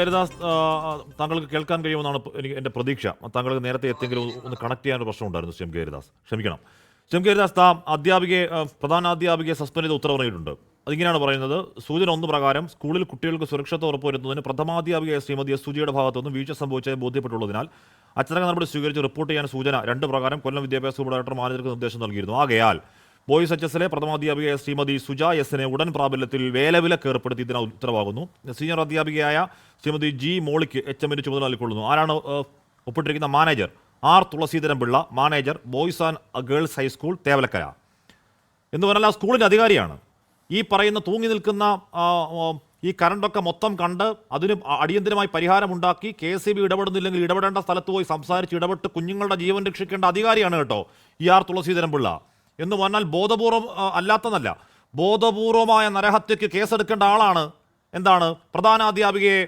ഹരിദാസ് താങ്കൾക്ക് കേൾക്കാൻ കഴിയുമെന്നാണ് എനിക്ക് എന്റെ പ്രതീക്ഷ. താങ്കൾക്ക് നേരത്തെ എത്തിയെങ്കിലും ഒന്ന് കണക്ട് ചെയ്യാൻ പ്രശ്നം ഉണ്ടായിരുന്നു എം കെ ഹരിദാസ് ക്ഷമിക്കണം. എം കെ ഹരിദാസ് താ അധ്യാപികയെ പ്രധാന പ്രധാനാധ്യാപികയെ സസ്പെൻഡ് ചെയ്ത് ഉത്തരവിറങ്ങിയിട്ടുണ്ട് അതിങ്ങനെയാണ് പറയുന്നത്. സൂചന ഒന്ന് പ്രകാരം സ്കൂളിൽ കുട്ടികൾക്ക് സുരക്ഷത ഉറപ്പുവരുത്തുന്നതിന് പ്രഥമാധ്യാപികയായ ശ്രീമതി സുജിയുടെ ഭാഗത്തുനിന്ന് വീഴ്ച സംഭവിച്ചതായി ബോധ്യപ്പെട്ടുള്ളതിനാൽ അച്ചടക്ക നടപടി സ്വീകരിച്ച് റിപ്പോർട്ട് ചെയ്യാൻ സൂചന രണ്ട് പ്രകാരം കൊല്ലം വിദ്യാഭ്യാസ വകുപ്പ് ഡയറക്ടർ മാനേജർക്ക് നിർദ്ദേശം നൽകിയിരുന്നു. ആകയാൽ ബോയ്സ് എച്ച് എസിലെ പ്രഥമാധ്യാപികയായ ശ്രീമതി സുജ എസിനെ ഉടൻ പ്രാബല്യത്തിൽ വേലവിലക്ക് ഏർപ്പെടുത്തി ഇതിന് ഉത്തരവാകുന്നു. സീനിയർ അധ്യാപികയായ ശ്രീമതി ജി മോളിക്ക് എച്ച് എമ്മിന് ചുമതല നൽകിക്കൊള്ളുന്നു. ആരാണ് ഒപ്പിട്ടിരിക്കുന്ന manager? R Thulasidharan Pillai manager boys and girls high school Thevalakkara. എന്ന് പറഞ്ഞാൽ സ്കൂളിന്റെ അധികാരിയാണ്. ഈ പറയുന്ന തൂങ്ങി നിൽക്കുന്ന ഈ കറണ്ടൊക്കെ മൊത്തം കണ്ട് അതിന് അടിയന്തരമായി പരിഹാരമുണ്ടാക്കി കെ എസ് ബി ഇടപെടുന്നില്ലെങ്കിൽ ഇടപെടേണ്ട സ്ഥലത്ത് പോയി സംസാരിച്ച് ഇടപെട്ട് കുഞ്ഞുങ്ങളുടെ ജീവൻ രക്ഷിക്കേണ്ട അധികാരിയാണ് കേട്ടോ ഈ ആർ തുളസീധരൻ പിള്ള എന്ന് പറഞ്ഞാൽ ബോധപൂർവം അല്ലാത്തതല്ല. ബോധപൂർവമായ നരഹത്യക്ക് കേസെടുക്കേണ്ട ആളാണ് എന്താണ് പ്രധാന അധ്യാപികയെ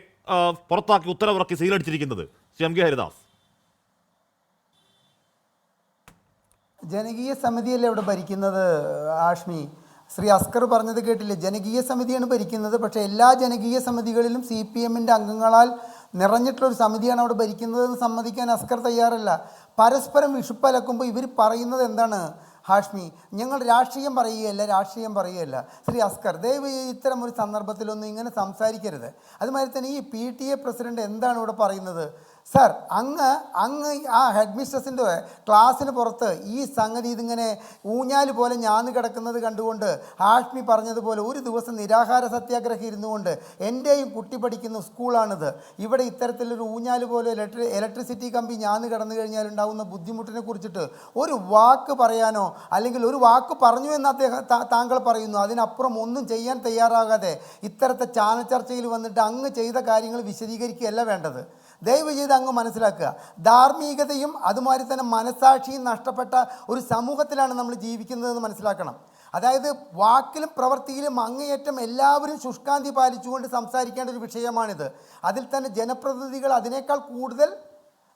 പുറത്താക്കി ഉത്തരവിറക്കി സീലടിച്ചിരിക്കുന്നത്. ശ്രീ എം. കെ. ഹരിദാസ്. ജനകീയ സമിതിയല്ലേ ഇവിടെ ഭരിക്കുന്നത് ആഷ്മി? ശ്രീ അസ്കർ പറഞ്ഞത് കേട്ടില്ലേ? ജനകീയ സമിതിയാണ് ഭരിക്കുന്നത് പക്ഷേ എല്ലാ ജനകീയ സമിതികളിലും സി പി എമ്മിന്റെ അംഗങ്ങളാൽ നിറഞ്ഞിട്ടുള്ള ഒരു സമിതിയാണ് അവിടെ ഭരിക്കുന്നതെന്ന് സമ്മതിക്കാൻ അസ്കർ തയ്യാറല്ല. പരസ്പരം വിഷുപ്പലക്കുമ്പോൾ ഇവർ പറയുന്നത് എന്താണ്? ഹാഷ്മി ഞങ്ങൾ രാഷ്ട്രീയം പറയുകയല്ല രാഷ്ട്രീയം പറയുകയല്ല. ശ്രീ അസ്കർ ദയവ് ഇത്തരം ഒരു സന്ദർഭത്തിലൊന്നും ഇങ്ങനെ സംസാരിക്കരുത്. അതുമാതിരി തന്നെ ഈ പി ടി എ പ്രസിഡന്റ് എന്താണ് ഇവിടെ പറയുന്നത്? സർ അങ്ങ് അങ്ങ് ആ ഹെഡ് മിസ്ട്രസിന്റെ ക്ലാസ്സിന് പുറത്ത് ഈ സംഗതി ഇതിങ്ങനെ ഊഞ്ഞാൽ പോലെ ഞാൻ കിടക്കുന്നത് കണ്ടുകൊണ്ട് ഹാഷ്മി പറഞ്ഞതുപോലെ ഒരു ദിവസം നിരാഹാര സത്യാഗ്രഹം ഇരുന്നുകൊണ്ട് എന്റെയും കുട്ടി പഠിക്കുന്ന സ്കൂളാണിത്. ഇവിടെ ഇത്തരത്തിലൊരു ഊഞ്ഞാൽ പോലെ ഇലക്ട്രി ഇലക്ട്രിസിറ്റി കമ്പി ഞാൻ കിടന്നു കഴിഞ്ഞാൽ ഉണ്ടാകുന്ന ബുദ്ധിമുട്ടിനെ കുറിച്ചിട്ട് ഒരു വാക്ക് പറയാനോ അല്ലെങ്കിൽ ഒരു വാക്ക് പറഞ്ഞു എന്ന് അദ്ദേഹം താങ്കൾ പറയുന്നു. അതിനപ്പുറം ഒന്നും ചെയ്യാൻ തയ്യാറാകാതെ ഇത്തരത്തെ ചാനൽ ചർച്ചയിൽ വന്നിട്ട് അങ്ങ് ചെയ്ത കാര്യങ്ങൾ വിശദീകരിക്കുകയല്ല വേണ്ടത്. ദയവ് ചെയ്ത് അങ്ങ് മനസ്സിലാക്കുക. ധാർമ്മികതയും അതുമാതിരി തന്നെ മനസാക്ഷിയും നഷ്ടപ്പെട്ട ഒരു സമൂഹത്തിലാണ് നമ്മൾ ജീവിക്കുന്നതെന്ന് മനസ്സിലാക്കണം. അതായത് വാക്കിലും പ്രവൃത്തിയിലും അങ്ങേയറ്റം എല്ലാവരും ശുഷ്കാന്തി പാലിച്ചുകൊണ്ട് സംസാരിക്കേണ്ട ഒരു വിഷയമാണിത്. അതിൽ തന്നെ ജനപ്രതിനിധികൾ അതിനേക്കാൾ കൂടുതൽ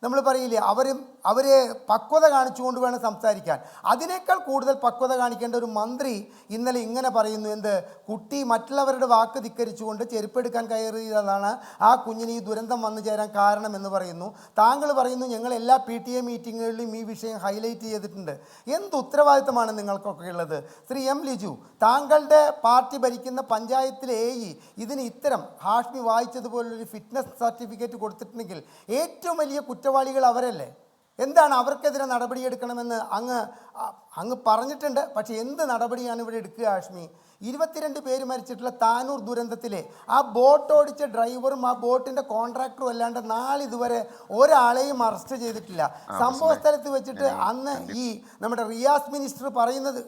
നമ്മൾ പറയില്ലേ? അവരും അവരെ പക്വത കാണിച്ചുകൊണ്ട് വേണം സംസാരിക്കാൻ. അതിനേക്കാൾ കൂടുതൽ പക്വത കാണിക്കേണ്ട ഒരു മന്ത്രി ഇന്നലെ ഇങ്ങനെ പറയുന്നു എന്ത്? കുട്ടി മറ്റുള്ളവരുടെ വാക്ക് ധിക്കരിച്ചുകൊണ്ട് ചെരുപ്പെടുക്കാൻ കയറിയതാണ്. ആ കുഞ്ഞിന് ഈ ദുരന്തം വന്നു ചേരാൻ കാരണം എന്ന് പറയുന്നു. താങ്കൾ പറയുന്നു ഞങ്ങൾ എല്ലാ പി ടി എ മീറ്റിങ്ങുകളിലും ഈ വിഷയം ഹൈലൈറ്റ് ചെയ്തിട്ടുണ്ട്. എന്ത് ഉത്തരവാദിത്തമാണ് നിങ്ങൾക്കൊക്കെ ഉള്ളത്? ശ്രീ എം ലിജു താങ്കളുടെ പാർട്ടി ഭരിക്കുന്ന പഞ്ചായത്തിലെ എ ഇ ഇതിന് ഇത്തരം ഹാഷ്മി വായിച്ചതുപോലൊരു ഫിറ്റ്നസ് സർട്ടിഫിക്കറ്റ് കൊടുത്തിട്ടുണ്ടെങ്കിൽ ഏറ്റവും വലിയ കുറ്റവാളികൾ അവരല്ലേ? എന്താണ് അവർക്കെതിരെ നടപടിയെടുക്കണമെന്ന് അങ്ങ് അങ്ങ് പറഞ്ഞിട്ടുണ്ട്. പക്ഷേ എന്ത് നടപടിയാണ് ഇവിടെ എടുക്കുക ആഷ്മി? ഇരുപത്തിരണ്ട് പേര് മരിച്ചിട്ടുള്ള താനൂർ ദുരന്തത്തിലെ ആ ബോട്ട് ഓടിച്ച ഡ്രൈവറും ആ ബോട്ടിന്റെ കോൺട്രാക്ടറും അല്ലാണ്ട് നാളിതുവരെ ഒരാളെയും അറസ്റ്റ് ചെയ്തിട്ടില്ല. സംഭവ സ്ഥലത്ത് വെച്ചിട്ട് അന്ന് ഈ നമ്മുടെ റിയാസ് മിനിസ്റ്റർ പറയുന്നത്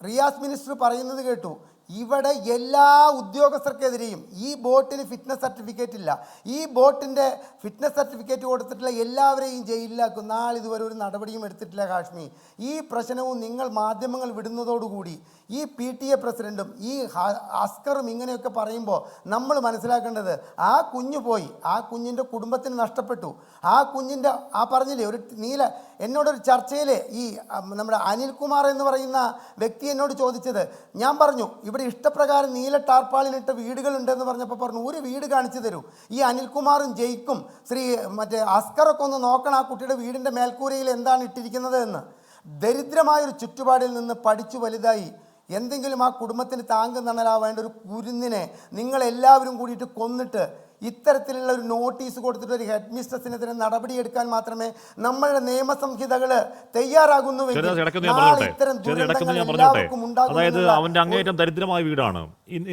റിയാസ് മിനിസ്റ്റർ പറയുന്നത് കേട്ടു. ഇവിടെ എല്ലാ ഉദ്യോഗസ്ഥർക്കെതിരെയും ഈ ബോട്ടിന് ഫിറ്റ്നസ് സർട്ടിഫിക്കറ്റ് ഇല്ല. ഈ ബോട്ടിന്റെ ഫിറ്റ്നസ് സർട്ടിഫിക്കറ്റ് കൊടുത്തിട്ടുള്ള എല്ലാവരെയും ജയിലിലാക്കും. നാളിതുവരെ ഒരു നടപടിയും എടുത്തിട്ടില്ല കാശ്മീർ ഈ പ്രശ്നവും നിങ്ങൾ മാധ്യമങ്ങൾ വിടുന്നതോടുകൂടി ഈ പി ടി എ പ്രസിഡന്റും ഈ അസ്കറും ഇങ്ങനെയൊക്കെ പറയുമ്പോൾ നമ്മൾ മനസ്സിലാക്കേണ്ടത് ആ കുഞ്ഞു പോയി. ആ കുഞ്ഞിന്റെ കുടുംബത്തിന് നഷ്ടപ്പെട്ടു. ആ കുഞ്ഞിന്റെ ആ പറഞ്ഞില്ലേ ഒരു നീല എന്നോടൊരു ചർച്ചയിൽ ഈ നമ്മുടെ അനിൽകുമാർ എന്ന് പറയുന്ന വ്യക്തി എന്നോട് ചോദിച്ചത് ഞാൻ പറഞ്ഞു ഇവിടെ ഇഷ്ടപ്രകാരം നീല ടാർപ്പാളിനിട്ട വീടുകളുണ്ടെന്ന് പറഞ്ഞപ്പോൾ പറഞ്ഞു ഒരു വീട് കാണിച്ചു തരൂ. ഈ അനിൽകുമാറും ജയിക്കും ശ്രീ മറ്റേ അസ്കറൊക്കെ ഒന്ന് നോക്കണം ആ കുട്ടിയുടെ വീടിന്റെ മേൽക്കൂരയിൽ എന്താണ് ഇട്ടിരിക്കുന്നത് എന്ന്. ദരിദ്രമായൊരു ചുറ്റുപാടിൽ നിന്ന് പഠിച്ചു വലുതായി. എന്തെങ്കിലും ആ കുടുംബത്തിന് താങ്കം തണലാവേണ്ട ഒരു കുരുന്നിനെ നിങ്ങളെല്ലാവരും കൂടിയിട്ട് കൊന്നിട്ട് ഇത്തരത്തിലുള്ള ഒരു നോട്ടീസ് കൊടുത്തിട്ട് ഒരു ഹെഡ് മിസ്ട്രസിനെതിരെ നടപടിയെടുക്കാൻ മാത്രമേ നമ്മളുടെ നിയമസംഹിതകൾ തയ്യാറാകുന്നു അതായത് അവന്റെ അങ്ങേയറ്റം ദരിദ്രമായ വീടാണ്.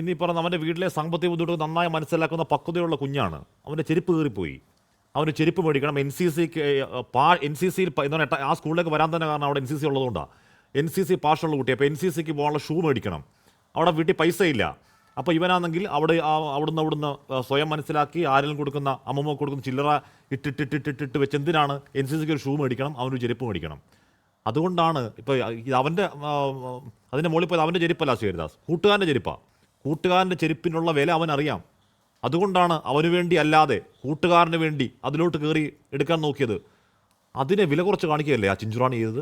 ഇനി പറഞ്ഞ അവന്റെ വീട്ടിലെ സാമ്പത്തിക ബുദ്ധിമുട്ട് നന്നായി മനസ്സിലാക്കുന്ന പക്വതയുള്ള കുഞ്ഞാണ്. അവന്റെ ചെരുപ്പ് കയറിപ്പോയി അവന് ചെരുപ്പ് മേടിക്കണം. എൻ സി സിക്ക് പാ എൻ സി സിയിൽ ആ സ്കൂളിലേക്ക് വരാൻ തന്നെ കാരണം അവിടെ എൻ സി സി ഉള്ളതുകൊണ്ടാണ് എൻ സി സി പാഷുള്ള കുട്ടി. അപ്പോൾ എൻ സി സിക്ക് പോകാനുള്ള ഷൂ മേടിക്കണം. അവിടെ വീട്ടിൽ പൈസ ഇല്ല അപ്പോൾ ഇവനാണെങ്കിൽ അവിടെ അവിടുന്ന് അവിടുന്ന് സ്വയം മനസ്സിലാക്കി ആരെങ്കിലും കൊടുക്കുന്ന അമ്മമ്മ കൊടുക്കുന്ന ചില്ലറ ഇട്ടിട്ടിട്ടിട്ടിട്ട് വെച്ച് എന്തിനാണ് എൻ സി സിക്ക് ഒരു ഷൂ മേടിക്കണം അവനൊരു ചെരുപ്പ് മേടിക്കണം. അതുകൊണ്ടാണ് ഇപ്പോൾ അവന്റെ അതിന്റെ മുകളിൽ പോയത് അവന്റെ ചെരുപ്പല്ല സുഹരിദാസ് കൂട്ടുകാരന്റെ ചെരുപ്പാണ് കൂട്ടുകാരന്റെ ചെരുപ്പിനുള്ള വില അവൻ അറിയാം അതുകൊണ്ടാണ് അവന് വേണ്ടി അല്ലാതെ കൂട്ടുകാരന് വേണ്ടി അതിലോട്ട് കയറി എടുക്കാൻ നോക്കിയത്. അതിനെ വില കുറച്ച് കാണിക്കുകയല്ലേ ആ ചിഞ്ചുറാണി ചെയ്തത്?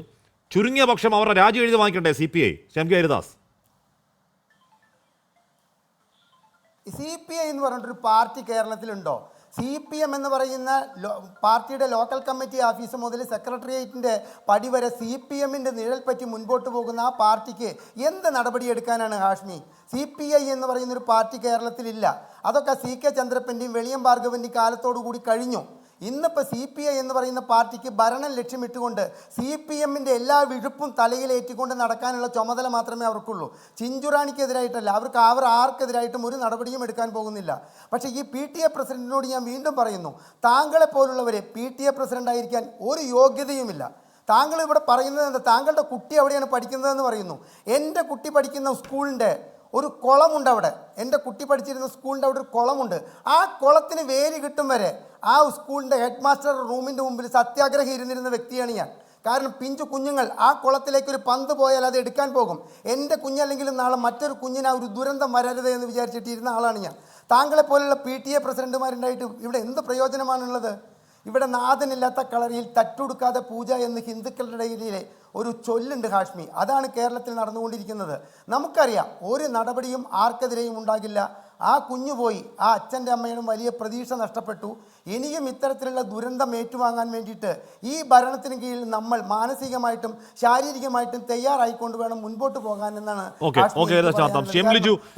ചുരുങ്ങിയ പക്ഷം അവരുടെ രാജി എഴുതി വാങ്ങിക്കണ്ടേ C P I Shyam K Haridas? C P I എന്ന് പറഞ്ഞിട്ടൊരു പാർട്ടി കേരളത്തിലുണ്ടോ? സി പി എം എന്ന് പറയുന്ന പാർട്ടിയുടെ ലോക്കൽ കമ്മിറ്റി ഓഫീസ് മുതൽ സെക്രട്ടേറിയറ്റിന്റെ പടി വരെ സി പി എമ്മിന്റെ നിഴൽ പറ്റി മുൻപോട്ട് പോകുന്ന ആ പാർട്ടിക്ക് എന്ത് നടപടിയെടുക്കാനാണ് ഹാഷ്മി? സി പി ഐ എന്ന് പറയുന്നൊരു പാർട്ടി കേരളത്തിലില്ല. അതൊക്കെ സി കെ ചന്ദ്രപ്പന്റെയും വെളിയം ഭാർഗവന്റെയും കാലത്തോടു കൂടി കഴിഞ്ഞു. ഇന്നിപ്പോൾ സി പി ഐ എന്ന് പറയുന്ന പാർട്ടിക്ക് ഭരണം ലക്ഷ്യമിട്ടുകൊണ്ട് സി പി എമ്മിന്റെ എല്ലാ വിഴുപ്പും തലയിലേറ്റിക്കൊണ്ട് നടക്കാനുള്ള ചുമതല മാത്രമേ അവർക്കുള്ളൂ. ചിഞ്ചുറാണിക്കെതിരായിട്ടല്ല അവർക്ക് അവർ ആർക്കെതിരായിട്ടും ഒരു നടപടിയും എടുക്കാൻ പോകുന്നില്ല. പക്ഷേ ഈ പി ടി എ പ്രസിഡന്റിനോട് ഞാൻ വീണ്ടും പറയുന്നു താങ്കളെ പോലുള്ളവരെ പി ടി എ പ്രസിഡന്റ് ആയിരിക്കാൻ ഒരു യോഗ്യതയുമില്ല. താങ്കൾ ഇവിടെ പറയുന്നത് എന്താ? താങ്കളുടെ കുട്ടി എവിടെയാണ് പഠിക്കുന്നതെന്ന് പറയുന്നു. എന്റെ കുട്ടി പഠിക്കുന്ന സ്കൂളിന്റെ ഒരു കുളമുണ്ട് അവിടെ. എന്റെ കുട്ടി പഠിച്ചിരുന്ന സ്കൂളിന്റെ അവിടെ ഒരു കുളമുണ്ട്. ആ കുളത്തിന് വേര് കിട്ടും വരെ ആ സ്കൂളിന്റെ ഹെഡ് മാസ്റ്റർ റൂമിന്റെ മുമ്പിൽ സത്യാഗ്രഹം ഇരുന്നിരുന്ന വ്യക്തിയാണ് ഞാൻ. കാരണം പിഞ്ചു കുഞ്ഞുങ്ങൾ ആ കുളത്തിലേക്ക് ഒരു പന്ത് പോയാൽ അത് എടുക്കാൻ പോകും. എന്റെ കുഞ്ഞല്ലെങ്കിലും നാളെ മറ്റൊരു കുഞ്ഞിന് ആ ഒരു ദുരന്തം വരരുത് എന്ന് വിചാരിച്ചിട്ടിരുന്ന ആളാണ് ഞാൻ. താങ്കളെ പോലുള്ള പി ടി എ പ്രസിഡന്റുമാരുണ്ടായിട്ട് ഇവിടെ എന്ത് പ്രയോജനമാണുള്ളത്? ഇവിടെ നാഥനില്ലാത്ത കളരിയിൽ തട്ടുടുക്കാതെ പൂജ എന്ന് ഹിന്ദുക്കളുടെ ഇടയിലെ ഒരു ചൊല്ലുണ്ട് ഹാഷ്മി. അതാണ് കേരളത്തിൽ നടന്നുകൊണ്ടിരിക്കുന്നത്. നമുക്കറിയാം ഒരു നടപടിയും ആർക്കെതിരെയും ഉണ്ടാകില്ല. ആ കുഞ്ഞു പോയി. ആ അച്ഛന്റെ അമ്മയുടെ വലിയ പ്രതീക്ഷ നഷ്ടപ്പെട്ടു. ഇനിയും ഇത്തരത്തിലുള്ള ദുരന്തം ഏറ്റുവാങ്ങാൻ വേണ്ടിയിട്ട് ഈ ഭരണത്തിന് കീഴിൽ നമ്മൾ മാനസികമായിട്ടും ശാരീരികമായിട്ടും തയ്യാറായിക്കൊണ്ട് വേണം മുൻപോട്ട് പോകാൻ എന്നാണ്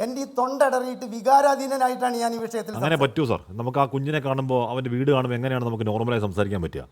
എന്റെ ഈ തൊണ്ടടറിയിട്ട് വികാരാധീനനായിട്ടാണ് ഞാൻ ഈ വിഷയത്തിൽ അങ്ങനെ പറ്റൂ സർ. നമുക്ക് ആ കുഞ്ഞിനെ കാണുമ്പോൾ അവന്റെ വീട് കാണുമ്പോൾ എങ്ങനെയാണ് നമുക്ക് നോർമലായി സംസാരിക്കാൻ പറ്റുക?